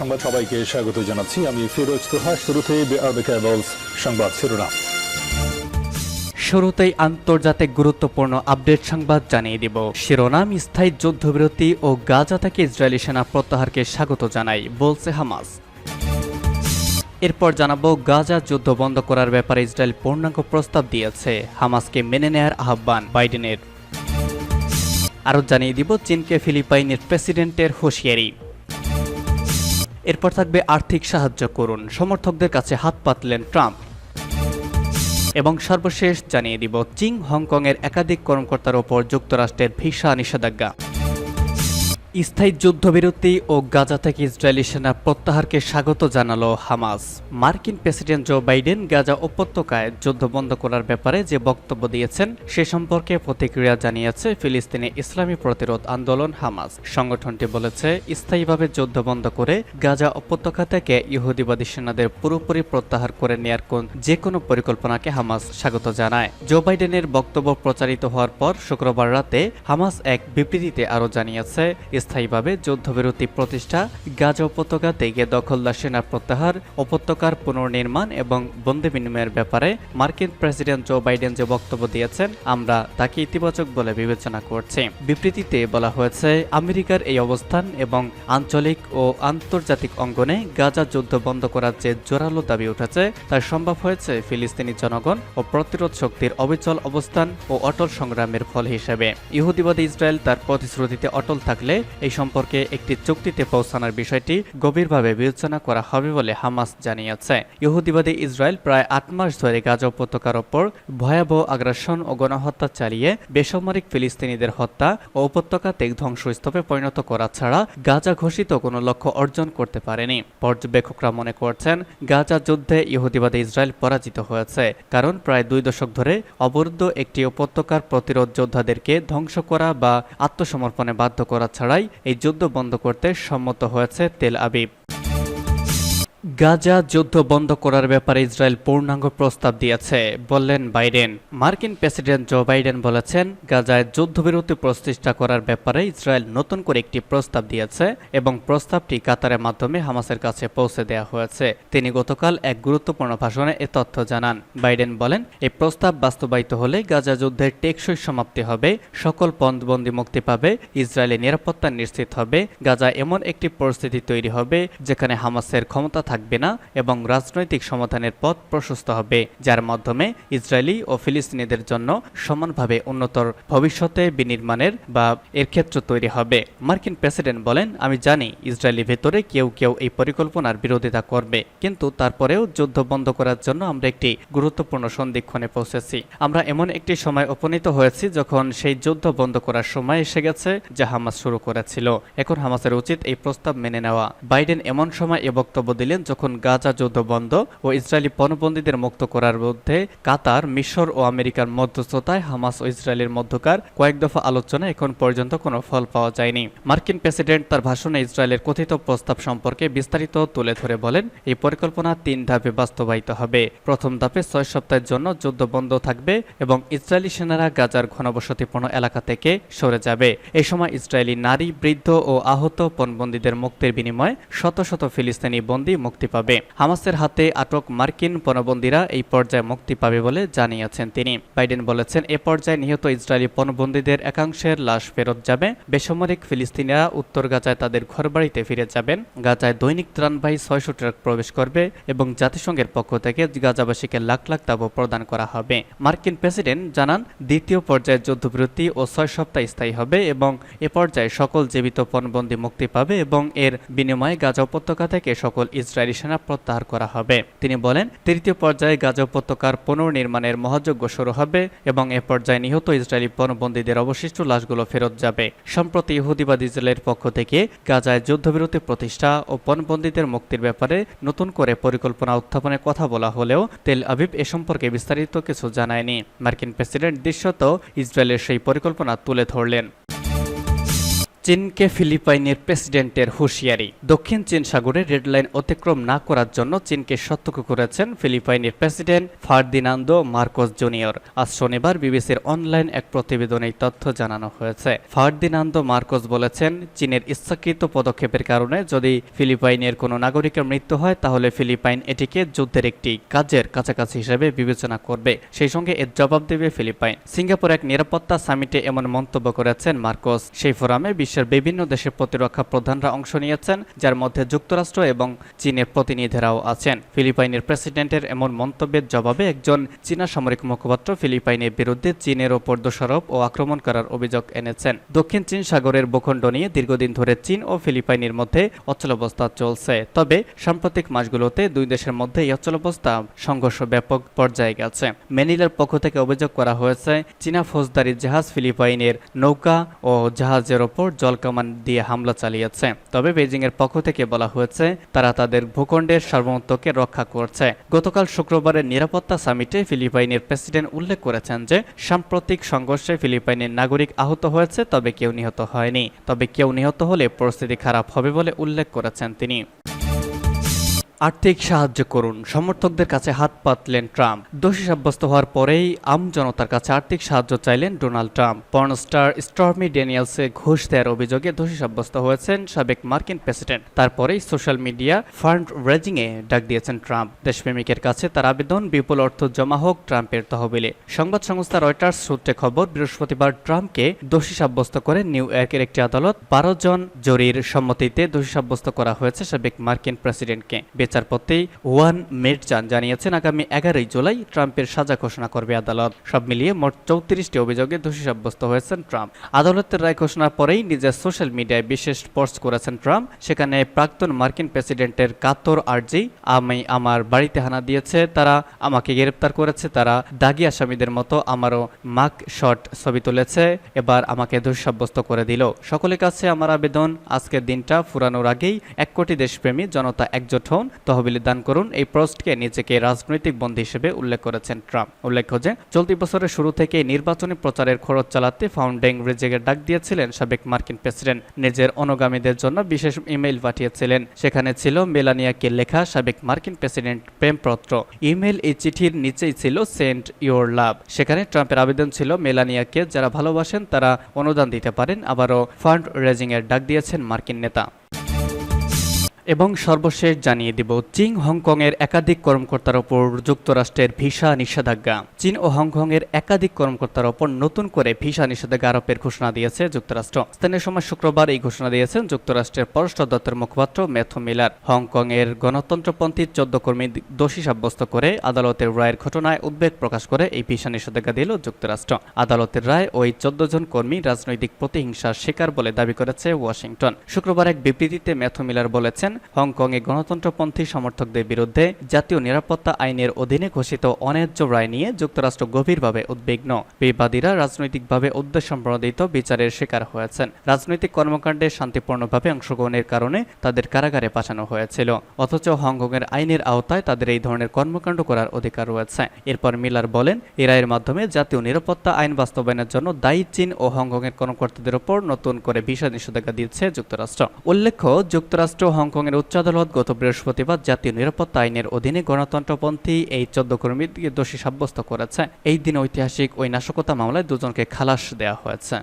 সংবাদ সবাইকে স্বাগত জানাচ্ছি। আমি ফিরোজ তোহা শুরুতে সংবাদ শিরোনাম। শুরুতেই আন্তর্জাতিক গুরুত্বপূর্ণ আপডেট সংবাদ জানিয়ে দিব। শিরোনাম, স্থায়ী যুদ্ধবিরতি ও গাজা থেকে ইসরায়েলি সেনা প্রত্যাহারকে স্বাগত জানাই, বলছে হামাস। এরপর জানাব, গাজা যুদ্ধ বন্ধ করার ব্যাপারে ইসরায়েল পূর্ণাঙ্গ প্রস্তাব দিয়েছে, হামাসকে মেনে নেয়ার আহ্বান বাইডেনের। আরও জানিয়ে দিব, চীনকে ফিলিপাইনের প্রেসিডেন্টের হুঁশিয়ারি। এরপর থাকবে আর্থিক সাহায্য করুন। সমর্থকদের কাছে হাত পাতলেন ট্রাম্প। এবং সর্বশেষ জানিয়ে দিব, চিং হংকংয়ের একাধিক কর্মকর্তার ওপর যুক্তরাষ্ট্রের ভিসা নিষেধাজ্ঞা। স্থায়ী যুদ্ধবিরতি ও গাজা থেকে ইসরায়েলি সেনা প্রত্যাহারকে স্বাগত জানালো হামাস। মার্কিন প্রেসিডেন্ট জো বাইডেন গাজা উপত্যকায় যুদ্ধ বন্ধ করার ব্যাপারে যে বক্তব্য দিয়েছেন, সে সম্পর্কে প্রতিক্রিয়া জানিয়েছে ফিলিস্তিনি ইসলামী প্রতিরোধ আন্দোলন হামাস। সংগঠনটি বলেছে, স্থায়ীভাবে যুদ্ধ বন্ধ করে গাজা উপত্যকা থেকে ইহুদিবাদী সেনাদের পুরোপুরি প্রত্যাহার করে নেয়ার কোন যে কোনো পরিকল্পনাকে হামাস স্বাগত জানায়। জো বাইডেনের বক্তব্য প্রচারিত হওয়ার পর শুক্রবার রাতে হামাস এক বিবৃতিতে আরও জানিয়েছে স্থায়ীভাবে যুদ্ধবিরতি প্রতিষ্ঠা, গাজা উপত্যকা থেকে দখলদার সেনা প্রত্যাহার, উপত্যকার পুনর্নির্মাণ এবং বন্দি বিনিময়ের ব্যাপারে মার্কিন প্রেসিডেন্ট জো বাইডেন যে বক্তব্য দিয়েছেন, আমরা তাকে ইতিবাচক বলে বিবেচনা করছি। বিবৃতিতে বলা হয়েছে, আমেরিকার এই অবস্থান এবং আঞ্চলিক ও আন্তর্জাতিক অঙ্গনে গাজা যুদ্ধ বন্ধ করার যে জোরালো দাবি উঠেছে তা সম্ভব হয়েছে ফিলিস্তিনি জনগণ ও প্রতিরোধ শক্তির অবিচল অবস্থান ও অটল সংগ্রামের ফল হিসেবে। ইহুদিবাদী ইসরায়েল তার প্রতিশ্রুতিতে অটল থাকলে এই সম্পর্কে একটি চুক্তিতে পৌঁছানোর বিষয়টি গভীরভাবে বিবেচনা করা হবে বলে হামাস জানিয়েছে। ইহুদিবাদী ইসরায়েল প্রায় আট মাস ধরে গাজা উপত্যকার ওপর ভয়াবহ আগ্রাসন ও গণহত্যা চালিয়ে বেসামরিক ফিলিস্তিনিদের হত্যা ও উপত্যকাতে ধ্বংসস্তূপে পরিণত করা ছাড়া গাজা ঘোষিত কোনো লক্ষ্য অর্জন করতে পারেনি। পর্যবেক্ষকরা মনে করছেন, গাজা যুদ্ধে ইহুদিবাদী ইসরায়েল পরাজিত হয়েছে, কারণ প্রায় দুই দশক ধরে অবরুদ্ধ একটি উপত্যকার প্রতিরোধ যোদ্ধাদেরকে ধ্বংস করা বা আত্মসমর্পণে বাধ্য করা ছাড়াই এই যুদ্ধ বন্ধ করতে সম্মত হয়েছে তেল আবিব। গাজা যুদ্ধ বন্ধ করার ব্যাপারে ইসরায়েল পূর্ণাঙ্গ প্রস্তাব দিয়েছে, বললেন বাইডেন। মার্কিন প্রেসিডেন্ট জো বাইডেন বলেছেন, গাজায় যুদ্ধবিরতি প্রতিষ্ঠা করার ব্যাপারে ইসরায়েল নতুন করে একটি প্রস্তাব দিয়েছে এবং প্রস্তাবটি কাতারের মাধ্যমে হামাসের কাছে পৌঁছে দেওয়া হয়েছে। তিনি গতকাল এক গুরুত্বপূর্ণ ভাষণে এ তথ্য জানান। বাইডেন বলেন এই প্রস্তাব বাস্তবায়িত হলে গাজা যুদ্ধের টেকসই সমাপ্তি হবে, সকল পন্দবন্দি মুক্তি পাবে, ইসরায়েলের নিরাপত্তা নিশ্চিত হবে, গাজা এমন একটি পরিস্থিতি তৈরি হবে যেখানে হামাসের ক্ষমতা থাকবে না এবং রাজনৈতিক সমাধানের পথ প্রশস্ত হবে, যার মাধ্যমে ইসরায়েলি ও ফিলিস্তিনিদের জন্য সমানভাবে উন্নতর ভবিষ্যতে বিনির্মাণের বা এর ক্ষেত্র তৈরি হবে। মার্কিন প্রেসিডেন্ট বলেন, আমি জানি ইসরায়েলি ভেতরে কেউ কেউ এই পরিকল্পনার বিরোধিতা করবে, কিন্তু তারপরেও যুদ্ধ বন্ধ করার জন্য আমরা একটি গুরুত্বপূর্ণ সন্ধিক্ষণে পৌঁছেছি। আমরা এমন একটি সময় উপনীত হয়েছি যখন সেই যুদ্ধ বন্ধ করার সময় এসে গেছে যা হামাস শুরু করেছিল। এখন হামাসের উচিত এই প্রস্তাব মেনে নেওয়া। বাইডেন এমন সময় এ বক্তব্য দিলেন যখন গাজা যুদ্ধ বন্ধ ও ইসরায়েলি পণবন্দীদের মুক্ত করার মধ্যে কাতার, মিশর ও আমেরিকার মধ্যস্থতায় হামাস ও ইসরায়েলের মধ্যকার কয়েক দফা আলোচনা এখন পর্যন্ত কোনো ফল পাওয়া যায়নি। মার্কিন প্রেসিডেন্ট তার ভাষণে ইসরায়েলের কথিত প্রস্তাব সম্পর্কে বিস্তারিত তুলে ধরে বলেন, এই পরিকল্পনা তিন ধাপে বাস্তবায়িত হবে। প্রথম ধাপে ছয় সপ্তাহের জন্য যুদ্ধ বন্ধ থাকবে এবং ইসরায়েলি সেনারা গাজার ঘনবসতিপূর্ণ এলাকা থেকে সরে যাবে। এই সময় ইসরায়েলি নারী, বৃদ্ধ ও আহত পণবন্দীদের মুক্তির বিনিময়ে শত শত ফিলিস্তিনি বন্দী মুক্তি পাবে। হামাসের হাতে আটক মার্কিন পণবন্দীরা এই পর্যায়ে মুক্তি পাবে বলে জানিয়েছেন তিনি। বাইডেন বলেছেন, এ পর্যায়ে নিহত ইসরায়েলি পণবন্দীদের একাংশের লাশ ফেরত যাবে। বেসামরিক ফিলিস্তিনিরা উত্তর গাজায় তাদের ঘরবাড়িতে ফিরে যাবেন। গাজায় দৈনিক ত্রাণবাহী ছয়শো ট্রাক প্রবেশ করবে এবং জাতিসংঘের পক্ষ থেকে গাজাবাসীকে লাখ লাখ তাবু প্রদান করা হবে। মার্কিন প্রেসিডেন্ট জানান, দ্বিতীয় পর্যায়ে যুদ্ধবিরতি ও ছয় সপ্তাহ স্থায়ী হবে এবং এ পর্যায়ে সকল জীবিত পণবন্দী মুক্তি পাবে এবং এর বিনিময়ে গাজা উপত্যকা থেকে সকল ইসরায়েলি সেনা প্রত্যাহার করা হবে। তিনি বলেন, তৃতীয় পর্যায়ে গাজা উপত্যকার পুনর্নির্মাণের মহাযজ্ঞ শুরু হবে এবং এ পর্যায়ে নিহত ইসরায়েলি পণবন্দীদের অবশিষ্ট লাশগুলো ফেরত যাবে। সম্প্রতি ইহুদিবাদ ইসরায়েলের পক্ষ থেকে গাজায় যুদ্ধবিরতি প্রতিষ্ঠা ও পণবন্দীদের মুক্তির ব্যাপারে নতুন করে পরিকল্পনা উত্থাপনের কথা বলা হলেও তেল আবিব এ সম্পর্কে বিস্তারিত কিছু জানায়নি। মার্কিন প্রেসিডেন্ট দৃশ্যত ইসরায়েলের সেই পরিকল্পনা তুলে ধরলেন। চীনকে ফিলিপাইনের প্রেসিডেন্টের হুঁশিয়ারি। দক্ষিণ চীন সাগরে রেডলাইন অতিক্রম না করার জন্য চীনকে সতর্ক করেছেন ফিলিপাইনের প্রেসিডেন্ট ফার্দিনান্দো মার্কোস জুনিয়র। আজ শনিবার বিবিসির অনলাইন এক প্রতিবেদনে তথ্য জানানো হয়েছে। ফার্দিনান্দো মার্কোস বলেছেন, চীনের ইচ্ছাকৃত পদক্ষেপের কারণে যদি ফিলিপাইনের কোনো নাগরিকের মৃত্যু হয়, তাহলে ফিলিপাইন এটিকে যুদ্ধের একটি কাজের কাছাকাছি হিসেবে বিবেচনা করবে। সেই সঙ্গে এর জবাব দেবে ফিলিপাইন। সিঙ্গাপুর এক নিরাপত্তা সামিটে এমন মন্তব্য করেছেন মার্কোস। সেই ফোরামে বিশ্বের বিভিন্ন দেশের প্রতিরক্ষা প্রধানরা অংশ নিয়েছেন, যার মধ্যে যুক্তরাষ্ট্র এবং চীনের প্রতিনিধিরাও আছেন। ফিলিপাইনের প্রেসিডেন্টের এমন মন্তব্যের জবাবে একজন চীনা সামরিক মুখপাত্র ফিলিপাইনের বিরুদ্ধে চীনের ওপর দোষারোপ ও আক্রমণ করার অভিযোগ এনেছেন। দক্ষিণ চীন সাগরের ভূখণ্ড নিয়ে দীর্ঘদিন ধরে চীন ও ফিলিপাইনের মধ্যে অচলাবস্থা চলছে। তবে সাম্প্রতিক মাসগুলোতে দুই দেশের মধ্যে এই অচলাবস্থা, সংঘর্ষ ব্যাপক পর্যায়ে গেছে। মেনিলার পক্ষ থেকে অভিযোগ করা হয়েছে, চীনা ফৌজদারি জাহাজ ফিলিপাইনের নৌকা ও জাহাজের ওপর জলকামান দিয়ে হামলা চালিয়েছে। তবে বেজিং এর পক্ষ থেকে বলা হয়েছে, তারা তাদের ভূখণ্ডের সার্বভৌমত্বকে রক্ষা করছে। গতকাল শুক্রবারের নিরাপত্তা সামিটে ফিলিপাইনের প্রেসিডেন্ট উল্লেখ করেছেন যে, সাম্প্রতিক সংঘর্ষে ফিলিপাইনের নাগরিক আহত হয়েছে, তবে কেউ নিহত হয়নি। তবে কেউ নিহত হলে পরিস্থিতি খারাপ হবে বলে উল্লেখ করেছেন তিনি। আর্থিক সাহায্য করুন। সমর্থকদের কাছে হাত পাতলেন ট্রাম্প। দোষী সাব্যস্ত হওয়ার পরেই আম জনতার কাছে আর্থিক সাহায্য চাইলেন ডোনাল্ড ট্রাম্প। পর্নস্টার স্টর্মি ড্যানিয়েলসে ঘুষ দেওয়ার অভিযোগে দোষী সাব্যস্ত হয়েছেন সাবেক মার্কিন প্রেসিডেন্ট। তারপরেই সোশ্যাল মিডিয়া ফান্ড রেজিংয়ে ডাক দিয়েছেন ট্রাম্প। দেশপ্রেমিকের কাছে তার আবেদন, বিপুল অর্থ জমা হোক ট্রাম্পের তহবিলে। সংবাদ সংস্থা রয়টার্স সূত্রে খবর, বৃহস্পতিবার ট্রাম্পকে দোষী সাব্যস্ত করে নিউ ইয়র্কের একটি আদালত বারো জন জরির সম্মতিতে দোষী সাব্যস্ত করা হয়েছে সাবেক মার্কিন প্রেসিডেন্টকে। বিচারপতি ওয়ান মেটজান জানিয়েছেন, আগামী এগারোই জুলাই ট্রাম্পের সাজা ঘোষণা করবে আদালত। সব মিলিয়ে মোট চৌত্রিশটি অভিযোগে দোষী সাব্যস্ত হয়েছেন ট্রাম্প। আদালতের রায় ঘোষণার পরেই নিজের সোশ্যাল মিডিয়ায় বিশেষ পোস্ট করেছেন ট্রাম্প। সেখানে প্রাক্তন মার্কিন প্রেসিডেন্টের কাতর আর্জি, আমি আমার বাড়িতে হানা দিয়েছে, তারা আমাকে গ্রেপ্তার করেছে, তারা দাগি আসামিদের মতো আমারও মাক শট ছবি তুলেছে, এবার আমাকে দোষী সাব্যস্ত করে দিল। সকলের কাছে আমার আবেদন, আজকের দিনটা ফুরানোর আগেই এক কোটি দেশপ্রেমী, জনতা একজোট হন তহবিলে দান করুন। এই পোস্টকে নিজেকে রাজনৈতিক বন্দী হিসেবে উল্লেখ করেছেন ট্রাম্প। উল্লেখ্য যে, চলতি বছরের শুরু থেকে নির্বাচনী প্রচারের খরচ চালাতে ফাউন্ডিং রিজেকের ডাক দিয়েছিলেন সাবেক মার্কিন প্রেসিডেন্ট। নিজের অনুগামীদের জন্য বিশেষ ইমেইল পাঠিয়েছিলেন। সেখানে ছিল মেলানিয়াকে লেখা সাবেক মার্কিন প্রেসিডেন্ট প্রেমপত্র। ইমেইল এই চিঠির নিচেই ছিল সেন্ট ইওর লাভ। সেখানে ট্রাম্পের আবেদন ছিল মেলানিয়াকে যারা ভালোবাসেন তারা অনুদান দিতে পারেন। আবারও ফান্ড রেজিংয়ের ডাক দিয়েছেন মার্কিন নেতা। এবং সর্বশেষ জানিয়ে দিব, চীন হংকংয়ের একাধিক কর্মকর্তার ওপর যুক্তরাষ্ট্রের ভিসা নিষেধাজ্ঞা। চীন ও হংকংয়ের একাধিক কর্মকর্তার ওপর নতুন করে ভিসা নিষেধাজ্ঞা আরোপের ঘোষণা দিয়েছে যুক্তরাষ্ট্র। স্থানীয় সময় শুক্রবার এই ঘোষণা দিয়েছেন যুক্তরাষ্ট্রের পররাষ্ট্র দপ্তরের মুখপাত্র ম্যাথু মিলার। হংকংয়ের গণতন্ত্রপন্থী চোদ্দ কর্মী দোষী সাব্যস্ত করে আদালতের রায়ের ঘটনায় উদ্বেগ প্রকাশ করে এই ভিসা নিষেধাজ্ঞা দিল যুক্তরাষ্ট্র। আদালতের রায় ওই চোদ্দ জন কর্মী রাজনৈতিক প্রতিহিংসার শিকার বলে দাবি করেছে ওয়াশিংটন। শুক্রবার এক বিবৃতিতে ম্যাথু মিলার বলেছেন হংকংয়ে গণতন্ত্রপন্থী সমর্থকদের বিরুদ্ধে জাতীয় নিরাপত্তা আইনের অধীনে ঘোষিত অন্যায্য রায় নিয়ে যুক্তরাষ্ট্র গভীরভাবে উদ্বিগ্ন। বিবাদীরা রাজনৈতিকভাবে উদ্দেশ্যপ্রণোদিত বিচারের শিকার হয়েছেন। রাজনৈতিক কর্মকাণ্ডে শান্তিপূর্ণভাবে অংশগ্রহণের কারণে তাদের কারাগারে পাঠানো হয়েছিল। অথচ হংকংয়ের আইনের আওতায় তাদের এই ধরনের কর্মকাণ্ড করার অধিকার রয়েছে। এরপর মিলার বলেন, এই রায়ের মাধ্যমে জাতীয় নিরাপত্তা আইন বাস্তবায়নের জন্য দায়ী চীন ও হংকংয়ের কর্মকর্তাদের উপর নতুন করে ভিসা নিষেধাজ্ঞা দিচ্ছে যুক্তরাষ্ট্র। উল্লেখ্য, যুক্তরাষ্ট্র হংকংয়ের উচ্চ আদালত গত বৃহস্পতিবার জাতীয় নিরাপত্তা আইনের অধীনে গণতন্ত্রপন্থী এই চোদ্দ কর্মীকে দোষী সাব্যস্ত করেছে। এই দিন ঐতিহাসিক ওই নাশকতা মামলায় দুজনকে খালাস দেওয়া হয়েছে।